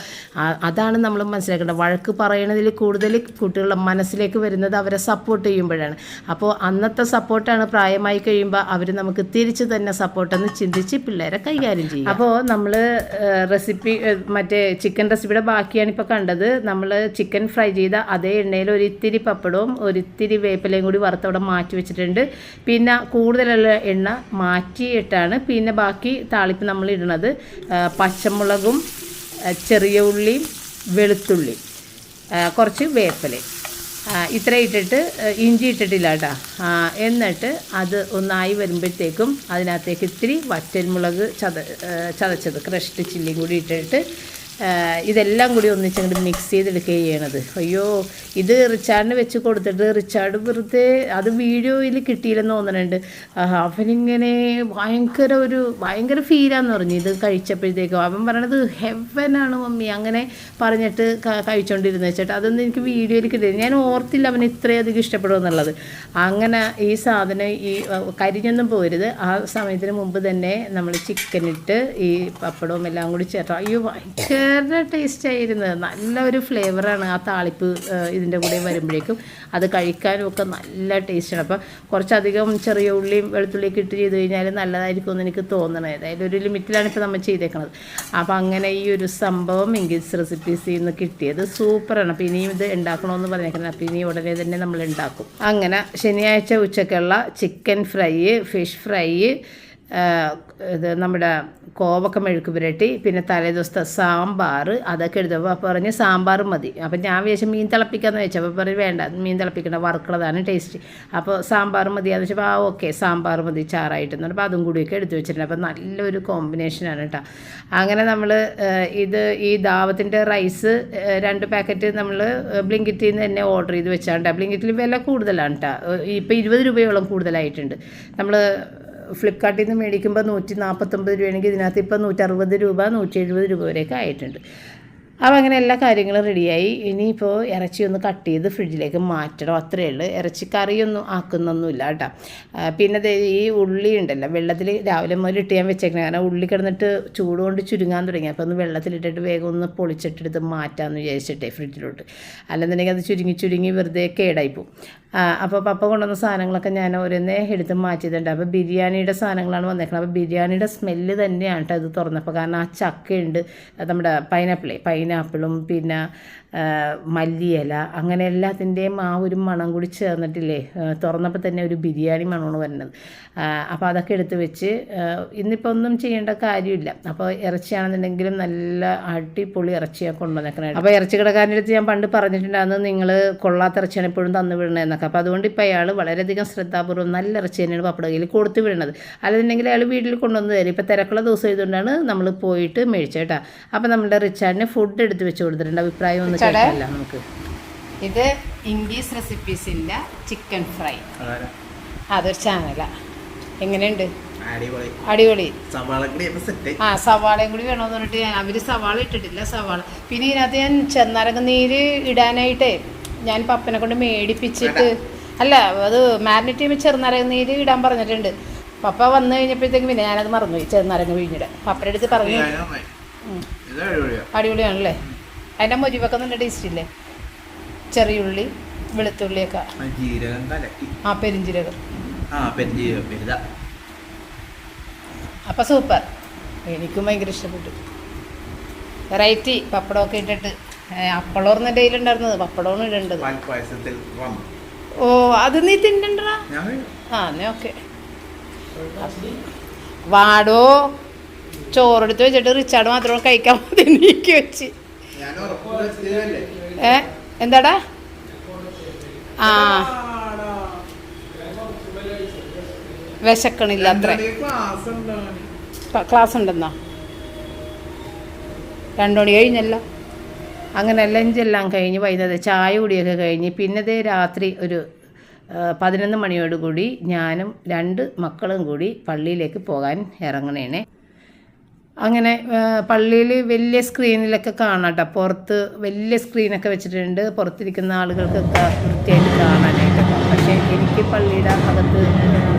അതാണ് നമ്മൾ മനസ്സിലാക്കേണ്ടത്. വഴക്ക് പറയണതിൽ കൂടുതൽ കുട്ടികളുടെ മനസ്സിലേക്ക് വരുന്നത് അവരെ സപ്പോർട്ട് ചെയ്യുമ്പോഴാണ്. അപ്പോൾ അന്നത്തെ സപ്പോർട്ടാണ് പ്രായമായി കഴിയുമ്പോൾ അവർ നമുക്ക് തിരിച്ച് തന്നെ സപ്പോർട്ടെന്ന് ചിന്തിച്ച് പിള്ളേരെ കൈകാര്യം ചെയ്യും അപ്പോൾ നമ്മൾ റെസിപ്പി മറ്റേ ചിക്കൻ റെസിപ്പിയുടെ ബാക്കിയാണ് ഇപ്പോൾ കണ്ടത്. നമ്മൾ ചിക്കൻ ഫ്രൈ ചെയ്ത അതേ എണ്ണയിൽ ഒരു ഇത്തിരി പപ്പടവും ഒരിത്തിരി വേപ്പിലയും കൂടി വറുത്തവിടെ മാറ്റി വെച്ചിട്ടുണ്ട്. പിന്നെ കൂടുതലുള്ള എണ്ണ മാറ്റിയിട്ടാണ് പിന്നെ ബാക്കി താളിപ്പ് നമ്മൾ ഇടുന്നത്. പച്ചമുളകും ചെറിയ ഉള്ളിയും വെളുത്തുള്ളി കുറച്ച് വേപ്പിലയും. ഇത്ര ഇട്ടിട്ട് ഇഞ്ചി ഇട്ടിട്ടില്ല കേട്ടോ. എന്നിട്ട് അത് ഒന്നായി വരുമ്പോഴത്തേക്കും അതിനകത്തേക്ക് ഇത്തിരി വറ്റൽമുളക് ചത ചതച്ചത്. ക്രഷ്ഡ് ചില്ലിയും കൂടി ഇട്ടിട്ട് ഇതെല്ലാം കൂടി ഒന്നിച്ചങ്ങോട്ട് മിക്സ് ചെയ്തെടുക്കുകയും ചെയ്യണത്. അയ്യോ ഇത് റിച്ചാർഡിന് വെച്ച് കൊടുത്തിട്ട് റിച്ചാർഡ് വെറുതെ അത് വീഡിയോയിൽ കിട്ടിയില്ലെന്ന് തോന്നുന്നുണ്ട് അവനിങ്ങനെ ഭയങ്കര ഒരു ഭയങ്കര ഫീലാന്ന് പറഞ്ഞു ഇത് കഴിച്ചപ്പോഴത്തേക്കും. അവൻ പറയണത് ഹെവനാണ് മമ്മി. അങ്ങനെ പറഞ്ഞിട്ട് ക- ചേട്ടാ അതൊന്നും എനിക്ക് വീഡിയോയിൽ കിട്ടിയില്ല. ഞാൻ ഓർത്തില്ല അവൻ ഇത്രയധികം ഇഷ്ടപ്പെടുമെന്നുള്ളത് അങ്ങനെ ഈ സാധനം ഈ കരിഞ്ഞൊന്നും പോരുത്. ആ സമയത്തിന് മുമ്പ് തന്നെ നമ്മൾ ചിക്കനിട്ട് ഈ പപ്പടവും എല്ലാം കൂടി ചേർത്ത്. അയ്യോ ഭയങ്കര ടേസ്റ്റ് ആയിരുന്നു നല്ലൊരു ഫ്ലേവറാണ് ആ താളിപ്പ് ഇതിന്റെ കൂടെ വരുമ്പോഴേക്കും. അത് കഴിക്കാനും ഒക്കെ നല്ല ടേസ്റ്റാണ് അപ്പം കുറച്ചധികം ചെറിയ ഉള്ളിയും വെളുത്തുള്ളിയൊക്കെ ഇട്ട് ചെയ്ത് കഴിഞ്ഞാൽ നല്ലതായിരിക്കും എന്ന് എനിക്ക് തോന്നണത് ഏതായാലും ഒരു ലിമിറ്റിലാണ് ഇപ്പോൾ നമ്മൾ ചെയ്തേക്കുന്നത് അപ്പോൾ അങ്ങനെ ഈ ഒരു സംഭവം ഇംഗ്ലീഷ് റെസിപ്പീസിൽ നിന്ന് കിട്ടിയത് സൂപ്പറാണ് അപ്പോൾ ഇനിയും ഇത് ഉണ്ടാക്കണമെന്ന് പറഞ്ഞേക്കണം. അപ്പോൾ ഇനി ഉടനെ തന്നെ നമ്മൾ ഉണ്ടാക്കും. അങ്ങനെ ശനിയാഴ്ച ഉച്ചക്കുള്ള ചിക്കൻ ഫ്രൈ ഫിഷ് ഫ്രൈ ഇത് നമ്മുടെ കോവക്ക മെഴുക്ക് പുരട്ടി പിന്നെ തലേദിവസത്തെ സാമ്പാർ അതൊക്കെ എടുത്തപ്പോൾ അപ്പോൾ പറഞ്ഞ് സാമ്പാർ മതി. അപ്പം ഞാൻ വിചാരിച്ചു മീൻ തിളപ്പിക്കാമെന്ന് വെച്ചു അപ്പോൾ പറഞ്ഞ് വേണ്ട മീൻ തിളപ്പിക്കേണ്ട വറുക്കുള്ളതാണ് ടേസ്റ്റ് അപ്പോൾ സാമ്പാർ മതി വെച്ചപ്പോൾ ആ ഓക്കെ സാമ്പാർ മതി ചാറായിട്ട് എന്ന് പറഞ്ഞപ്പോൾ അതും കൂടിയൊക്കെ എടുത്തു വെച്ചിട്ടുണ്ട്. അപ്പോൾ നല്ലൊരു കോമ്പിനേഷനാണ് കേട്ടോ അങ്ങനെ നമ്മൾ ഇത് ഈ ദാവത്തിന്റെ റൈസ് രണ്ട് പാക്കറ്റ് നമ്മൾ ബ്ലിങ്കിറ്റിൽ നിന്ന് തന്നെ ഓർഡർ ചെയ്ത് വെച്ചാണ് ബ്ലിങ്കിറ്റിൽ വില കൂടുതലാണ് കേട്ടോ ഇപ്പോൾ ഇരുപത് രൂപയോളം കൂടുതലായിട്ടുണ്ട്. നമ്മൾ ഫ്ലിപ്കാർട്ടിൽ നിന്ന് മേടിക്കുമ്പോൾ നൂറ്റി നാൽപ്പത്തൊമ്പത് രൂപയാണെങ്കിൽ ഇതിനകത്ത് ഇപ്പോൾ നൂറ്ററുപത് രൂപ നൂറ്റി എഴുപത് രൂപ വരെയൊക്കെ ആയിട്ടുണ്ട്. അപ്പോൾ അങ്ങനെ എല്ലാ കാര്യങ്ങളും റെഡിയായി ഇനിയിപ്പോൾ ഇറച്ചി ഒന്ന് കട്ട് ചെയ്ത് ഫ്രിഡ്ജിലേക്ക് മാറ്റണം. അത്രയേ ഉള്ളൂ. ഇറച്ചി കറിയൊന്നും ആക്കുന്നൊന്നുമില്ല കേട്ടോ. പിന്നെ ഈ ഉള്ളി ഉണ്ടല്ലോ. വെള്ളത്തിൽ രാവിലെ മുതൽ ഇട്ട് ഞാൻ വെച്ചേക്കണം. കാരണം ഉള്ളി കിടന്നിട്ട് ചൂട് കൊണ്ട് ചുരുങ്ങാൻ തുടങ്ങി. അപ്പോൾ ഒന്ന് വെള്ളത്തിലിട്ടിട്ട് വേഗം ഒന്ന് പൊളിച്ചിട്ടെടുത്ത് മാറ്റാമെന്ന് വിചാരിച്ചിട്ടേ ഫ്രിഡ്ജിലോട്ട് അല്ലെന്നുണ്ടെങ്കിൽ അത് ചുരുങ്ങി ചുരുങ്ങി വെറുതെ കേടായിപ്പോവും അപ്പോൾ പപ്പ കൊണ്ടുവന്ന സാധനങ്ങളൊക്കെ ഞാൻ ഓരോന്നേ എടുത്ത് മാറ്റിയതുണ്ട് അപ്പോൾ ബിരിയാണിയുടെ സാധനങ്ങളാണ് വന്നേക്കുന്നത് അപ്പോൾ ബിരിയാണിയുടെ സ്മെല്ല് തന്നെയാണ് കേട്ടോ ഇത് തുറന്നപ്പോൾ കാരണം ആ ചക്കയുണ്ട് നമ്മുടെ പൈനാപ്പിളേ പൈനാപ്പിളും പിന്നെ മല്ലിയില അങ്ങനെ എല്ലാത്തിന്റെയും ആ ഒരു മണം കൂടി ചേർന്നിട്ടില്ലേ? തുറന്നപ്പോൾ തന്നെ ഒരു ബിരിയാണി മണമാണ് വരുന്നത്. അപ്പോൾ അതൊക്കെ എടുത്ത് വെച്ച് ഇന്നിപ്പോൾ ഒന്നും ചെയ്യേണ്ട കാര്യമില്ല. അപ്പോൾ ഇറച്ചിയാണെന്നുണ്ടെങ്കിലും നല്ല അടിപൊളി ഇറച്ചിയാണ് കൊണ്ടുവന്നേക്കണേ. അപ്പോൾ ഇറച്ചി കിടക്കാരന്റെ അടുത്ത് ഞാൻ പണ്ട് പറഞ്ഞിട്ടുണ്ടായിരുന്നു നിങ്ങൾ കൊള്ളാത്ത ഇറച്ചിയാണ് എപ്പോഴും തന്നു വിടണമെന്നൊക്കെ അപ്പോൾ അതുകൊണ്ട് ഇപ്പോൾ അയാൾ വളരെയധികം ശ്രദ്ധാപൂർവം നല്ല ഇറച്ചി തന്നെയാണ് പപ്പട കയ്യിൽ കൊടുത്തു വിടണത്. അല്ലെന്നുണ്ടെങ്കിൽ അയാൾ വീട്ടിൽ കൊണ്ടുവന്ന് തരും. ഇപ്പോൾ തിരക്കുള്ള ദിവസം ഇതുകൊണ്ടാണ് നമ്മൾ പോയിട്ട് മേടിച്ചേട്ടാ അപ്പോൾ നമ്മുടെ റിച്ചാർഡിന് ഫുഡ് എടുത്ത് വെച്ച് കൊടുത്തിട്ടുണ്ട്. അഭിപ്രായം ഒന്ന് നമുക്ക്. ഇത് ഇംഗ്ലീഷ് റെസിപ്പീസിന്റെ ചിക്കൻ ഫ്രൈ അതൊരു? ചാനല എങ്ങനെയുണ്ട്? അടിപൊളി. ആ സവാളയും കൂടി വേണമെന്ന് പറഞ്ഞിട്ട് ഞാൻ അവർ സവാള ഇട്ടിട്ടില്ല സവാള. പിന്നെ ഇതിനകത്ത് ഞാൻ ചെന്നരങ്ങ നീര് ഇടാനായിട്ടേ ഞാൻ പപ്പനെ കൊണ്ട് മേടിപ്പിച്ചിട്ട് അല്ല അത് മാരിനേറ്റ് ചെയ്യുമ്പോൾ ചെറുനാരങ്ങ നീര് ഇടാൻ പറഞ്ഞിട്ടുണ്ട്. പപ്പ വന്നു കഴിഞ്ഞപ്പോഴത്തേക്കും പിന്നെ ഞാനത് മറന്നുപോയി ചെറുനരങ്ങ് പിഴിഞ്ഞിടാൻ. പപ്പയുടെ അടുത്ത് പറഞ്ഞു. അടിപൊളിയാണല്ലേ? അതിന്റെ മുരിവൊക്കെ നല്ല ടേസ്റ്റ് ഇല്ലേ? ചെറിയുള്ളി വെളുത്തുള്ളിയൊക്കെ. ആ ജീരകം കലക്കി. ആ പെരിഞ്ചീരകം. ആ പെരുജീരകം പെരുത അപ്പം സൂപ്പർ എനിക്കും ഭയങ്കര ഇഷ്ടപ്പെട്ടു. വെറൈറ്റി പപ്പടമൊക്കെ ഇട്ടിട്ട്. അപ്പളോർന്ന് എന്റെ കയ്യിലുണ്ടായിരുന്നത് പപ്പടമാണ് ഇടേണ്ടത്. ഓ അത് നീ തിന്നണ്ടാ. ആ എന്നാ ഓക്കെ വാടോ? ചോറെടുത്ത് വെച്ചിട്ട് റിച്ചാർഡ് മാത്രം കഴിക്കാൻ മതി നീക്കി വെച്ച്? ഏ? എന്താടാ? ആ. വിശക്കണില്ല അത്ര. ക്ലാസ് ഉണ്ടെന്നാ രണ്ടു മണി കഴിഞ്ഞല്ലോ. അങ്ങനെ ലഞ്ചെല്ലാം കഴിഞ്ഞ് വൈകുന്നേരം ചായ കുടിയൊക്കെ കഴിഞ്ഞ് പിന്നെ ദേ രാത്രി ഒരു പതിനൊന്ന് മണിയോടുകൂടി ഞാനും രണ്ട് മക്കളും കൂടി പള്ളിയിലേക്ക് പോകാൻ ഇറങ്ങണേനെ. അങ്ങനെ പള്ളിയിൽ വലിയ സ്ക്രീനിലൊക്കെ കാണാം കേട്ടോ പുറത്ത് വലിയ സ്ക്രീനൊക്കെ വെച്ചിട്ടുണ്ട്. പുറത്തിരിക്കുന്ന ആളുകൾക്കൊക്കെ വൃത്തിയായിട്ട് കാണാനായിട്ട്. പക്ഷേ എനിക്ക് പള്ളിയുടെ അകത്ത്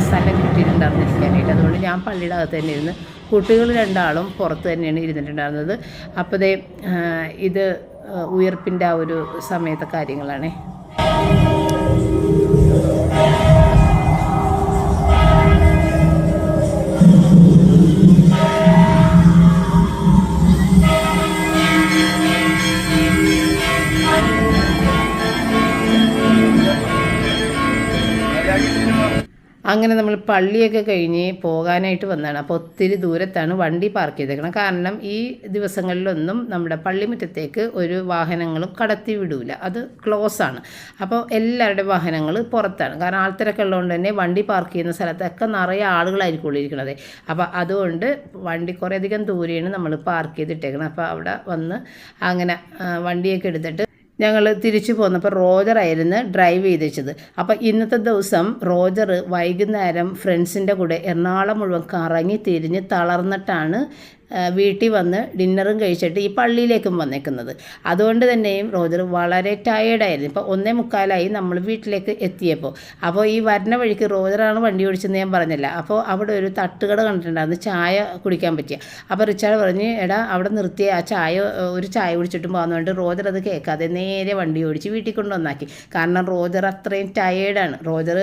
സ്ഥലം കിട്ടിയിട്ടുണ്ടായിരുന്നിരിക്കാനായിട്ട് അതുകൊണ്ട് ഞാൻ പള്ളിയുടെ അകത്ത് തന്നെ ഇരുന്ന് കുട്ടികൾ രണ്ടാളും പുറത്ത് തന്നെയാണ് ഇരുന്നിട്ടുണ്ടായിരുന്നത്. അപ്പോൾ ദേ ഇത് ഉയർപ്പിന്റെ ആ ഒരു സമയത്തെ കാര്യങ്ങളാണേ. അങ്ങനെ നമ്മൾ പള്ളിയൊക്കെ കഴിഞ്ഞ് പോകാനായിട്ട് വന്നതാണ്. അപ്പോൾ ഒത്തിരി ദൂരത്താണ് വണ്ടി പാർക്ക് ചെയ്തേക്കണം കാരണം ഈ ദിവസങ്ങളിലൊന്നും നമ്മുടെ പള്ളിമുറ്റത്തേക്ക് ഒരു വാഹനങ്ങളും കടത്തി വിടൂല. അത് ക്ലോസ് ആണ്. അപ്പോൾ എല്ലാവരുടെ വാഹനങ്ങൾ പുറത്താണ്. കാരണം ആൾത്തിരക്ക് ഉള്ളതുകൊണ്ട് തന്നെ വണ്ടി പാർക്ക് ചെയ്യുന്ന സ്ഥലത്തൊക്കെ നിറയെ ആളുകളായിരിക്കും ഇരിക്കുന്നത് അപ്പോൾ അതുകൊണ്ട് വണ്ടി കുറേയധികം ദൂരെയാണ് നമ്മൾ പാർക്ക് ചെയ്തിട്ടേക്കണം അപ്പോൾ അവിടെ വന്ന് അങ്ങനെ വണ്ടിയൊക്കെ എടുത്തിട്ട് ഞങ്ങൾ തിരിച്ചു പോന്നപ്പോൾ റോജറായിരുന്നു ഡ്രൈവ് ചെയ്ത് വെച്ചത് അപ്പോൾ ഇന്നത്തെ ദിവസം റോജർ വൈകുന്നേരം ഫ്രണ്ട്സിന്റെ കൂടെ എറണാകുളം മുഴുവൻ കറങ്ങി തിരിഞ്ഞ് തളർന്നിട്ടാണ് വീട്ടിൽ വന്ന് ഡിന്നറും കഴിച്ചിട്ട് ഈ പള്ളിയിലേക്കും വന്നേക്കുന്നത്. അതുകൊണ്ട് തന്നെയും റോജർ വളരെ ടയേർഡായിരുന്നു ഇപ്പോൾ ഒന്നേ മുക്കാലായി നമ്മൾ വീട്ടിലേക്ക് എത്തിയപ്പോൾ. അപ്പോൾ ഈ വരുന്ന വഴിക്ക് റോജറാണ് വണ്ടി ഓടിച്ചെന്ന് ഞാൻ പറഞ്ഞില്ല. അപ്പോൾ അവിടെ ഒരു തട്ടുകട കണ്ടിട്ടുണ്ടായിരുന്നു. ചായ കുടിക്കാൻ പറ്റിയ. അപ്പോൾ റിച്ചാർഡ് പറഞ്ഞ് എടാ അവിടെ നിർത്തിയ. ആ ചായ ഒരു ചായ കുടിച്ചിട്ടും പോകുന്നതുകൊണ്ട് റോജർ അത് കേൾക്കാതെ നേരെ വണ്ടി ഓടിച്ച് വീട്ടിൽ കൊണ്ടുവന്നാക്കി. കാരണം റോജർ അത്രയും ടയേർഡാണ് റോജർ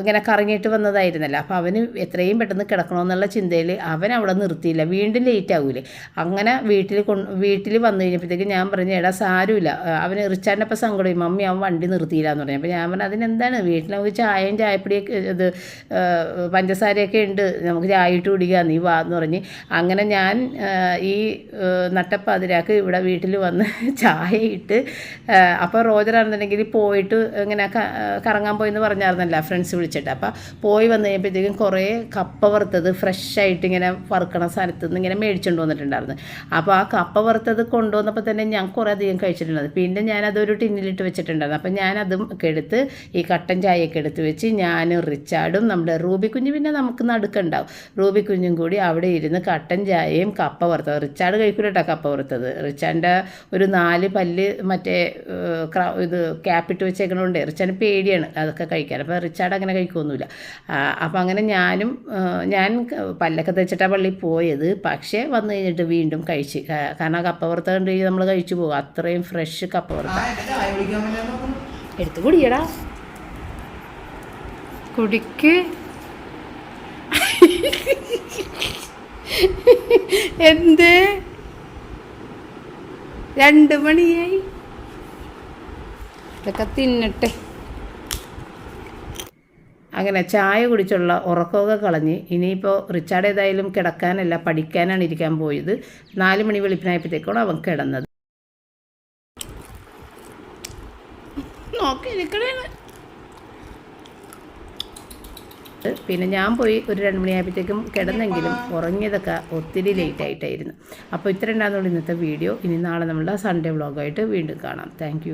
ഇങ്ങനെ കറങ്ങിയിട്ട് വന്നതായിരുന്നല്ലോ. അപ്പോൾ അവന് എത്രയും പെട്ടെന്ന് കിടക്കണമെന്നുള്ള ചിന്തയിൽ അവൻ അവിടെ നിർത്തിയില്ല. വീണ്ടും ലേറ്റ് ആകൂലേ അങ്ങനെ വീട്ടിൽ വീട്ടിൽ വന്നു കഴിഞ്ഞപ്പോഴത്തേക്ക് ഞാൻ പറഞ്ഞു എടാ സാരമില്ല. അവൻ അവന് റിച്ചാർഡിന്റെ അപ്പം സങ്കടമായി. മമ്മി അവൻ വണ്ടി നിർത്തിയില്ല എന്ന് പറഞ്ഞു. അപ്പോൾ ഞാൻ പറഞ്ഞു അതിനെന്താണ്? വീട്ടിൽ നമുക്ക് ചായയും ചായപ്പൊടിയൊക്കെ ഇത് പഞ്ചസാരയൊക്കെ ഉണ്ട്. നമുക്ക് ചായ ഇട്ട് കുടിക്കുക നീ വാ എന്ന് പറഞ്ഞ്. അങ്ങനെ ഞാൻ ഈ നട്ടപ്പതിരാക്ക് ഇവിടെ വീട്ടിൽ വന്ന് ചായ ഇട്ട് അപ്പോൾ റോജറാണെന്നുണ്ടെങ്കിൽ പോയിട്ട് ഇങ്ങനെ കറങ്ങാൻ പോയി എന്ന് പറഞ്ഞായിരുന്നല്ലോ ഫ്രണ്ട്സ് വിളിച്ചിട്ട്. അപ്പോൾ പോയി വന്നു കഴിഞ്ഞപ്പോഴത്തേക്കും കുറേ കപ്പ വറുത്തത് ഫ്രഷ് ആയിട്ട് ഇങ്ങനെ വറുക്കണ സ്ഥലത്ത് നിന്ന് ഇങ്ങനെ മേടിച്ചുകൊണ്ട് വന്നിട്ടുണ്ടായിരുന്നു. അപ്പോൾ ആ കപ്പ വറുത്തത് കൊണ്ടുവന്നപ്പോൾ തന്നെ ഞാൻ കുറേ അധികം കഴിച്ചിട്ടുണ്ടായിരുന്നു. പിന്നെ ഞാനതൊരു ടിന്നിലിട്ട് വെച്ചിട്ടുണ്ടായിരുന്നു. അപ്പോൾ ഞാനതും ഒക്കെ എടുത്ത് ഈ കട്ടൻ ചായയൊക്കെ എടുത്ത് വെച്ച് ഞാനും റിച്ചാർഡും നമ്മുടെ റൂബി കുഞ്ഞ് പിന്നെ നമുക്ക് നടുക്കുണ്ടാവും. റൂബി കുഞ്ഞും കൂടി അവിടെ ഇരുന്ന് കട്ടൻ ചായയും കപ്പ വറുത്തത്. റിച്ചാർഡ് കഴിക്കൂല കപ്പ വറുത്തത്. റിച്ചാർഡിന്റെ ഒരു നാല് പല്ല് മറ്റേ ഇത് ക്യാപ്പിട്ട് വെച്ചേക്കണോണ്ട് റിച്ചാർഡ് പേടിയാണ് അതൊക്കെ കഴിക്കാൻ. അപ്പോൾ റിച്ചാർഡ് അങ്ങനെ കഴിക്കുമൊന്നുമില്ല അപ്പോൾ അങ്ങനെ ഞാനും ഞാൻ പല്ലൊക്കെ തെച്ചിട്ടാണ് പള്ളിയിൽ പോയത്. പക്ഷേ വന്നു കഴിഞ്ഞിട്ട് വീണ്ടും കഴിച്ച്. കാരണം ആ കപ്പ വറുത്ത കണ്ടു കഴിഞ്ഞാൽ നമ്മൾ കഴിച്ചു പോകും. അത്രയും ഫ്രഷ് കപ്പ വറുത്ത. എടുത്ത് കുടിയടാ. കുടിക്ക്. എന്ത്? രണ്ട് മണിയായി. ഇതൊക്കെ തിന്നട്ടെ. അങ്ങനെ ചായ കുടിച്ചുള്ള ഉറക്കമൊക്കെ കളഞ്ഞ് ഇനിയിപ്പോൾ റിച്ചാർഡ് ഏതായാലും കിടക്കാനല്ല പഠിക്കാനാണ് ഇരിക്കാൻ പോയത്. നാല് മണി വെളുപ്പിനായപ്പോഴത്തേക്കാണ് അവൻ കിടന്നത്. പിന്നെ ഞാൻ പോയി ഒരു രണ്ട് മണിയായപ്പോഴത്തേക്കും കിടന്നെങ്കിലും ഉറങ്ങിയതൊക്കെ ഒത്തിരി ലേറ്റ് ആയിട്ടായിരുന്നു. അപ്പോൾ ഇത്ര ഉണ്ടാകുന്നുള്ളൂ ഇന്നത്തെ വീഡിയോ ഇനി നാളെ നമ്മളുടെ സൺഡേ വ്ളോഗായിട്ട് വീണ്ടും കാണാം. താങ്ക്